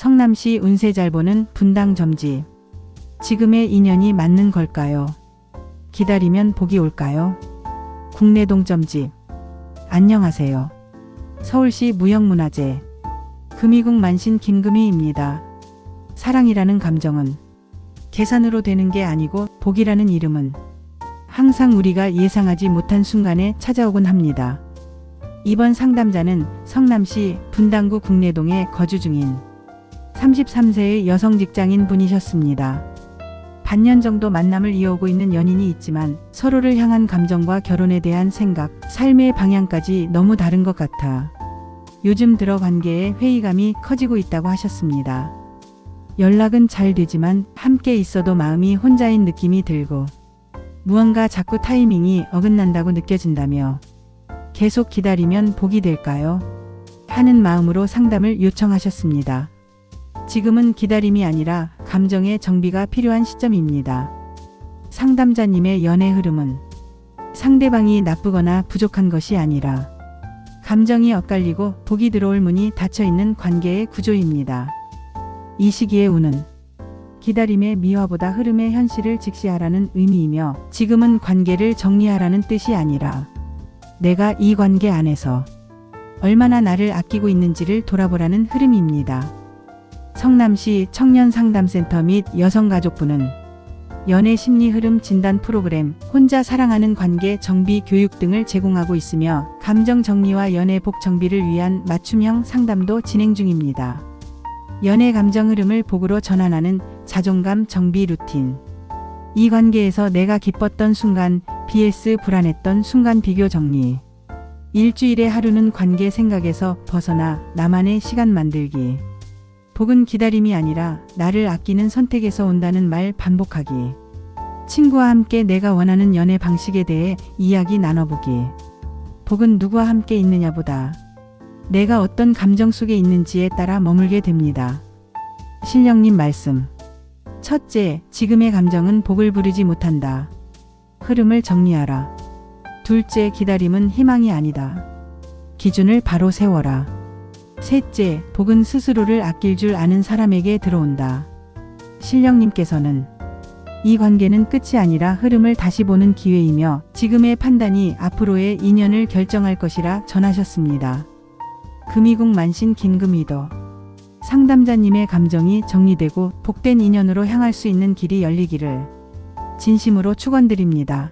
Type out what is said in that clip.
성남시 운세 잘 보는 분당 점집. 지금의 인연이 맞는 걸까요? 기다리면 복이 올까요? 국내 동 점집. 안녕하세요. 서울시 무형문화재. 금이국 만신 김금희입니다. 사랑이라는 감정은 계산으로 되는 게 아니고 복이라는 이름은 항상 우리가 예상하지 못한 순간에 찾아오곤 합니다. 이번 상담자는 성남시 분당구 국내동에 거주 중인 33세의 여성 직장인 분이셨습니다. 반년 정도 만남을 이어오고 있는 연인이 있지만 서로를 향한 감정과 결혼에 대한 생각, 삶의 방향까지 너무 다른 것 같아 요즘 들어 관계에 회의감이 커지고 있다고 하셨습니다. 연락은 잘 되지만 함께 있어도 마음이 혼자인 느낌이 들고 무언가 자꾸 타이밍이 어긋난다고 느껴진다며 계속 기다리면 복이 될까요? 하는 마음으로 상담을 요청하셨습니다. 지금은 기다림이 아니라 감정의 정비가 필요한 시점입니다. 상담자님의 연애 흐름은 상대방이 나쁘거나 부족한 것이 아니라 감정이 엇갈리고 복이 들어올 문이 닫혀 있는 관계의 구조입니다. 이 시기의 운은 기다림의 미화보다 흐름의 현실을 직시하라는 의미이며 지금은 관계를 정리하라는 뜻이 아니라 내가 이 관계 안에서 얼마나 나를 아끼고 있는지를 돌아보라는 흐름입니다. 성남시 청년상담센터 및 여성가족부는 연애 심리 흐름 진단 프로그램, 혼자 사랑하는 관계 정비 교육 등을 제공하고 있으며 감정 정리와 연애 복 정비를 위한 맞춤형 상담도 진행 중입니다. 연애 감정 흐름을 복으로 전환하는 자존감 정비 루틴. 이 관계에서 내가 기뻤던 순간, BS 불안했던 순간 비교 정리. 일주일에 하루는 관계 생각에서 벗어나 나만의 시간 만들기. 복은 기다림이 아니라 나를 아끼는 선택에서 온다는 말 반복하기. 친구와 함께 내가 원하는 연애 방식에 대해 이야기 나눠보기. 복은 누구와 함께 있느냐보다 내가 어떤 감정 속에 있는지에 따라 머물게 됩니다. 신령님 말씀. 첫째, 지금의 감정은 복을 부르지 못한다. 흐름을 정리하라. 둘째, 기다림은 희망이 아니다. 기준을 바로 세워라. 셋째, 복은 스스로를 아낄 줄 아는 사람에게 들어온다. 신령님께서는 이 관계는 끝이 아니라 흐름을 다시 보는 기회이며 지금의 판단이 앞으로의 인연을 결정할 것이라 전하셨습니다. 금이국 만신 김금이도 상담자님의 감정이 정리되고 복된 인연으로 향할 수 있는 길이 열리기를 진심으로 축원드립니다.